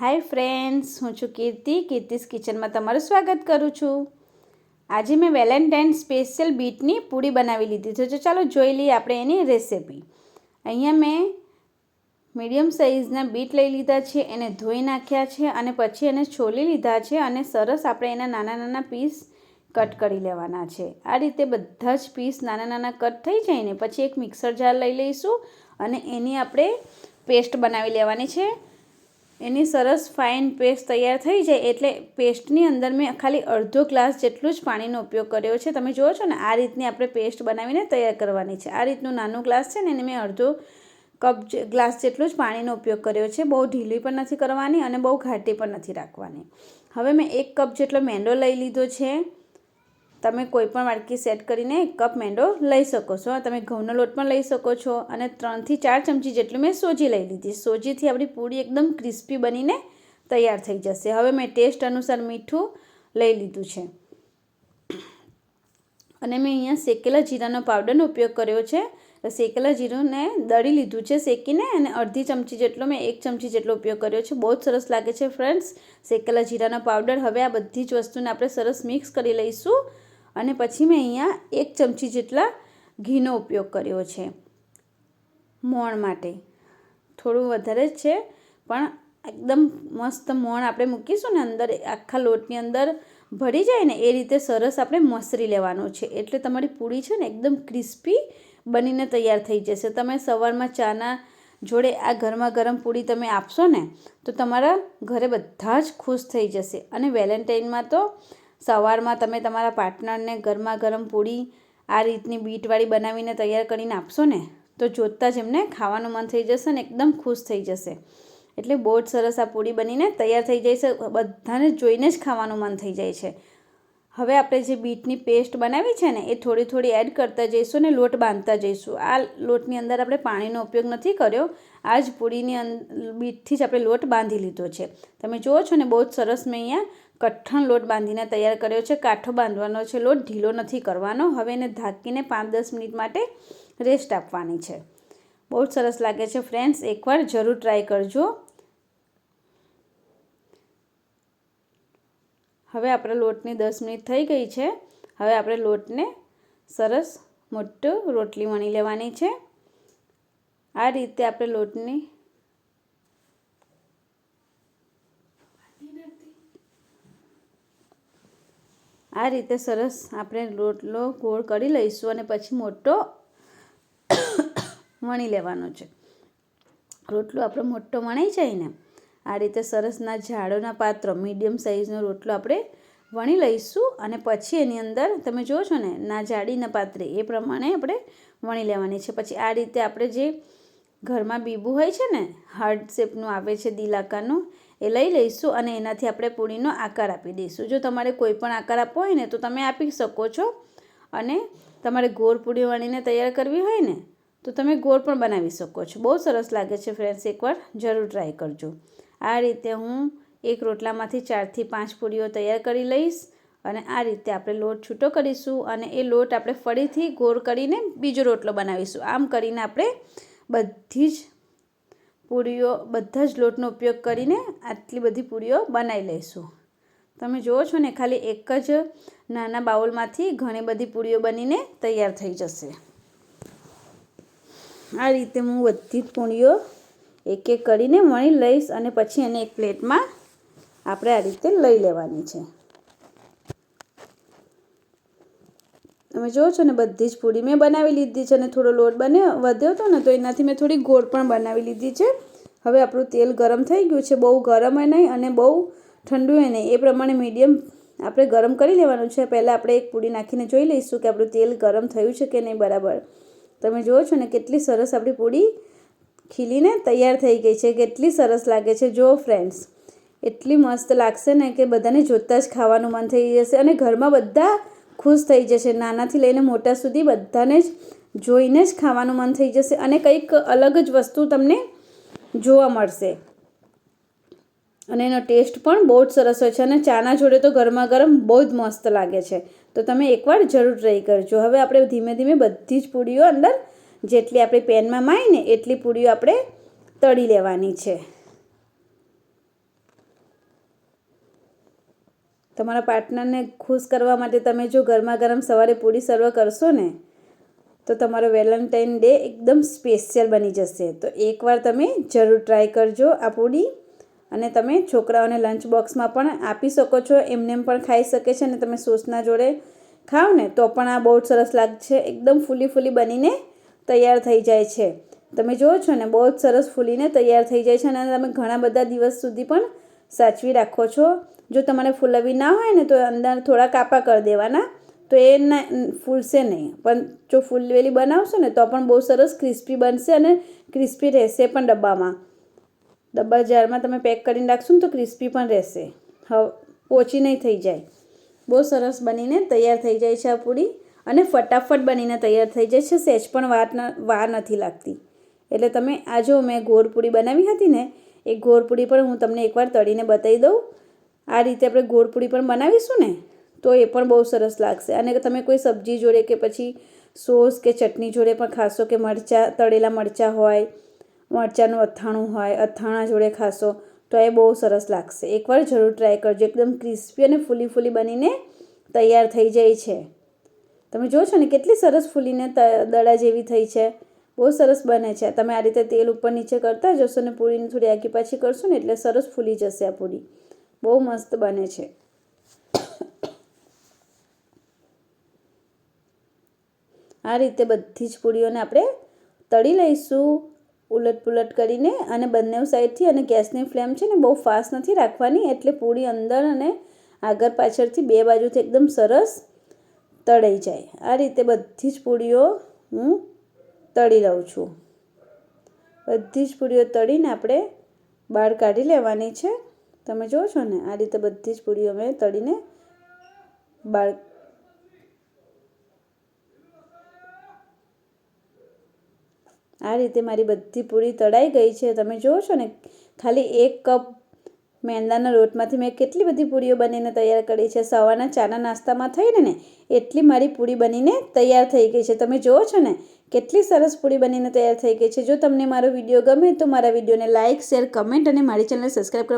Hi friends, હું છું કીર્તિ. કીર્તિસ કિચનમાં તમારું સ્વાગત કરું છું. આજે મેં વેલેન્ટાઇન સ્પેશિયલ બીટની પૂરી બનાવી લીધી છે. તો ચાલો જોઈ લઈએ આપણે એની રેસિપી. અહીંયા મેં મીડિયમ સાઇઝના બીટ લઈ લીધા છે, એને ધોઈ નાખ્યા છે અને પછી એને છોલી લીધા છે અને સરસ આપણે એના નાના નાના પીસ કટ કરી લેવાના છે. આ રીતે બધા જ પીસ નાના નાના કટ થઈ જાય ને પછી એક મિક્સર જાર લઈ લઈશું અને એની આપણે પેસ્ટ બનાવી લેવાની છે. એની સરસ ફાઇન પેસ્ટ તૈયાર થઈ જાય એટલે પેસ્ટની અંદર મેં ખાલી અડધો ગ્લાસ જેટલું જ પાણીનો ઉપયોગ કર્યો છે. તમે જુઓ છો ને, આ રીતની આપણે પેસ્ટ બનાવીને તૈયાર કરવાની છે. આ રીતનું નાનું ગ્લાસ છે ને, એને મેં અડધો કપ ગ્લાસ જેટલું જ પાણીનો ઉપયોગ કર્યો છે. બહુ ઢીલી પણ નથી કરવાની અને બહુ ઘાટી પણ નથી રાખવાની. હવે મેં એક કપ જેટલો મેંદો લઈ લીધો છે. તમે કોઈ પણ વાડકી સેટ કરીને એક કપ મેંદો લઈ શકો છો. તમે ઘઉંનો લોટ પણ લઈ શકો છો અને ત્રણથી ચાર ચમચી જેટલું મેં સોજી લઈ લીધી. સોજીથી આપણી પૂરી એકદમ ક્રિસ્પી બનીને તૈયાર થઈ જશે. હવે મેં ટેસ્ટ અનુસાર મીઠું લઈ લીધું છે. અને મેં અહીંયા શેકેલા જીરાનો પાવડરનો ઉપયોગ કર્યો છે. શેકેલા જીરુંને દળી લીધું છે શેકીને અને અડધી ચમચી જેટલો મેં એક ચમચી જેટલો ઉપયોગ કર્યો છે. બહુ જ સરસ લાગે છે ફ્રેન્ડ્સ. શેકેલા જીરાનો પાવડર. હવે આ બધી જ વસ્તુને આપણે સરસ મિક્સ કરી લઈશું. અને પછી મેં અહીંયા એક ચમચી જેટલા ઘીનો ઉપયોગ કર્યો છે, મોણ માટે. થોડું વધારે જ છે, પણ એકદમ મસ્ત મોણ આપણે મૂકીશું ને અંદર, આખા લોટની અંદર ભરી જાય ને એ રીતે સરસ આપણે મસરી લેવાનું છે. એટલે તમારી પૂરી છે ને એકદમ ક્રિસ્પી બનીને તૈયાર થઈ જશે. તમે સવારમાં ચાના જોડે આ ગરમા ગરમ પૂરી તમે આપશો ને, તો તમારા ઘરે બધા જ ખુશ થઈ જશે. અને વેલેન્ટાઇનમાં તો સવારમાં તમે તમારા પાર્ટનરને ગરમા ગરમ પૂરી આ રીતની બીટવાળી બનાવીને તૈયાર કરીને આપશો ને, તો જોતાં જ એમને ખાવાનું મન થઈ જશે ને એકદમ ખુશ થઈ જશે. એટલે બહુ જ સરસ આ પૂરી બનીને તૈયાર થઈ જાય છે, બધાને જોઈને જ ખાવાનું મન થઈ જાય છે. હવે આપણે જે બીટની પેસ્ટ બનાવી છે ને, એ થોડી થોડી એડ કરતા જઈશું ને લોટ બાંધતા જઈશું. આ લોટની અંદર આપણે પાણીનો ઉપયોગ નથી કર્યો, આ જ પૂરીની બીટથી જ આપણે લોટ બાંધી લીધો છે. તમે જુઓ છો ને બહુ જ સરસ મેં અહીંયા કઠણ લોટ બાંધીને તૈયાર કર્યો છે, કાઠો બાંધવાનો છે, લોટ ઢીલો નથી કરવાનો. હવે એને ઢાંકીને પાંચ દસ મિનિટ માટે રેસ્ટ આપવાની છે. બહુ જ સરસ લાગે છે ફ્રેન્ડ્સ એકવાર જરૂર ટ્રાય કરજો. હવે આપણે લોટની દસ મિનિટ થઈ ગઈ છે. હવે આપણે લોટને સરસ મોટો રોટલી વણી લેવાની છે. આ રીતે આપણે લોટની આ રીતે સરસ આપણે રોટલો ગોળ કરી લઈશું અને પછી મોટો વણી લેવાનો છે. રોટલો આપણો મોટો વણાઈ જાય ને, આ રીતે સરસના ઝાડોના પાત્ર, મીડિયમ સાઇઝનો રોટલો આપણે વણી લઈશું અને પછી એની અંદર તમે જુઓ છો ને, ના જાડીના પાત્રે એ પ્રમાણે આપણે વણી લેવાની છે. પછી આ રીતે આપણે જે ઘરમાં બીબું હોય છે ને હાર્ડ શેપનું આવે છે દિલ આકારનું એ લઈ લઈશું અને એનાથી આપણે પૂરીનો આકાર આપી દઈશું. જો તમારે કોઈ પણ આકાર આપવો હોય ને, તો તમે આપી શકો છો. અને તમારે ગોળ પૂરી વણીને તૈયાર કરવી હોય ને, તો તમે ગોળ પણ બનાવી શકો છો. બહુ સરસ લાગે છે ફ્રેન્ડ્સ, એકવાર જરૂર ટ્રાય કરજો. આ રીતે હું એક રોટલામાંથી ચારથી પાંચ પૂરીઓ તૈયાર કરી લઈશ અને આ રીતે આપણે લોટ છૂટો કરીશું અને એ લોટ આપણે ફરીથી ગોળ કરીને બીજો રોટલો બનાવીશું. આમ કરીને આપણે બધી જ પૂરીઓ બધા જ લોટનો ઉપયોગ કરીને આટલી બધી પૂરીઓ બનાવી લઈશું. તમે જુઓ છો ને, ખાલી એક જ નાના બાઉલમાંથી ઘણી બધી પૂરીઓ બનીને તૈયાર થઈ જશે. આ રીતે હું બધી પૂરીઓ એક એક કરીને વણી લઈશ અને પછી એને એક પ્લેટમાં આપણે આ રીતે લઈ લેવાની છે. તમે જુઓ છો ને, બધી જ પૂરી. મેં બનાવી લીધી છે અને થોડો લોટ બને વધ્યો હતો ને, તો એનાથી મેં થોડી ગોળ પણ બનાવી લીધી છે. હવે આપણું તેલ ગરમ થઈ ગયું છે, બહુ ગરમ નહીં અને બહુ ઠંડુ નહીં. એ પ્રમાણે મીડિયમ આપણે ગરમ કરી લેવાનું છે. પહેલાં આપણે એક પૂરી નાખીને જોઈ લઈશું કે આપણું તેલ ગરમ થયું છે કે નહીં બરાબર. તમે જુઓ છો ને, કેટલી સરસ આપણી પૂરી ખીલીને તૈયાર થઈ ગઈ છે. કેટલી સરસ લાગે છે. જો ફ્રેન્ડ્સ, એટલી મસ્ત લાગશે ને કે બધાને જોતાં જ ખાવાનું મન થઈ જશે અને ઘરમાં બધા ખુશ થઈ જશે. નાનાથી લઈને મોટા સુધી બધાને જ જોઈને જ ખાવાનું મન થઈ જશે અને કંઈક અલગ જ વસ્તુ તમને જોવા મળશે. અને એનો ટેસ્ટ પણ બહુ જ સરસ હોય છે અને ચાના જોડે તો ગરમા ગરમ બહુ જ મસ્ત લાગે છે. તો તમે એકવાર જરૂર ટ્રાય કરજો. હવે આપણે ધીમે ધીમે બધી જ પૂરીઓ અંદર જેટલી આપણે પેનમાં માય ને એટલી પૂરીઓ આપણે તળી લેવાની છે. તમારા પાર્ટનરને ખુશ કરવા માટે તમે જો ગરમા ગરમ સવારે પૂરી સર્વ કરશો ને, તો તમારો વેલેન્ટાઇન ડે એકદમ સ્પેશિયલ બની જશે. તો એકવાર તમે જરૂર ટ્રાય કરજો આ પૂરી અને તમે છોકરાઓને લંચ બોક્સમાં પણ આપી શકો છો એમને પણ ખાઈ શકે છે અને તમે સોસના જોડે ખાઓ ને, તો પણ આ બહુ સરસ લાગશે. એકદમ ફૂલી ફૂલી બનીને તૈયાર થઈ જાય છે. તમે જુઓ છો ને, બહુ જ સરસ ફૂલીને તૈયાર થઈ જાય છે અને તમે ઘણા બધા દિવસ સુધી પણ સાચવી રાખો છો. જો તમારે ફૂલવી ના હોય ને તો અંદર થોડા કાપા કરી દેવાના, તો એ ફૂલશે નહીં. પણ જો ફૂલવેલી બનાવશો ને તો પણ બહુ સરસ ક્રિસ્પી બનશે અને ક્રિસ્પી રહેશે પણ ડબ્બામાં. ડબ્બા જારમાં તમે પેક કરીને રાખશો ને તો ક્રિસ્પી પણ રહેશે. હવે ઓછી નહીં થઈ જાય. બહુ સરસ બનીને તૈયાર થઈ જાય છે આ પૂરી અને ફટાફટ બનીને તૈયાર થઈ જાય છે. સહેજ પણ વાર વાર નથી લાગતી. એટલે તમે આ જો મેં ગોળપૂરી બનાવી હતી ને, એ ગોળપુરી પણ હું તમને એકવાર તળીને બતાવી દઉં. આ રીતે આપણે ગોળપૂરી પણ બનાવીશું ને, તો એ પણ બહુ સરસ લાગશે. અને તમે કોઈ સબ્જી જોડે કે પછી સોસ કે ચટણી જોડે પણ ખાશો કે મરચાં, તળેલા મરચાં હોય, મરચાંનું અથાણું હોય, અથાણા જોડે ખાશો, તો એ બહુ સરસ લાગશે. એકવાર જરૂર ટ્રાય કરજો. એકદમ ક્રિસ્પી અને ફૂલી ફૂલી બનીને તૈયાર થઈ જાય છે. તમે જો છો ને કેટલી સરસ ફૂલીને દડા જેવી થઈ છે. બહુ સરસ બને છે. તમે આ રીતે તેલ ઉપર નીચે કરતા જશો ને પૂરીને થોડી આગી પાછી કરશો ને એટલે સરસ ફૂલી જશે આ પૂરી. બહુ મસ્ત બને છે. આ રીતે બધી જ પૂરીઓને આપણે તળી લઈશું ઉલટ પુલટ કરીને અને બંને સાઈડથી અને ગેસની ફ્લેમ છે ને બહુ ફાસ્ટ નથી રાખવાની, એટલે પૂરી અંદર અને આગળ પાછળથી બે બાજુથી એકદમ સરસ તળાઈ જાય. આ રીતે બધી જ પૂરીઓ હું તળી લઉં છું. બધી જ પૂરીઓ તળીને આપણે બહાર કાઢી લેવાની છે. તમે જુઓ છો ને, આ રીતે બધી જ પૂરીઓ મેં તળીને બાળ આ રીતે મારી બધી પૂરી તળાઈ ગઈ છે. તમે જુઓ છો ને, ખાલી એક કપ મેંદાના લોટમાંથી મેં કેટલી બધી પૂરીઓ બનીને તૈયાર કરી છે. સવારના ચાના નાસ્તામાં થઈને ને, એટલી મારી પૂરી બનીને તૈયાર થઈ ગઈ છે. તમે જુઓ છો ને, કેટલી સરસ પૂરી બનીને તૈયાર થઈ ગઈ છે. જો તમને મારો વીડિયો ગમે તો મારા વિડીયોને લાઇક શેર, કમેન્ટ અને મારી ચેનલ સબસ્ક્રાઈબ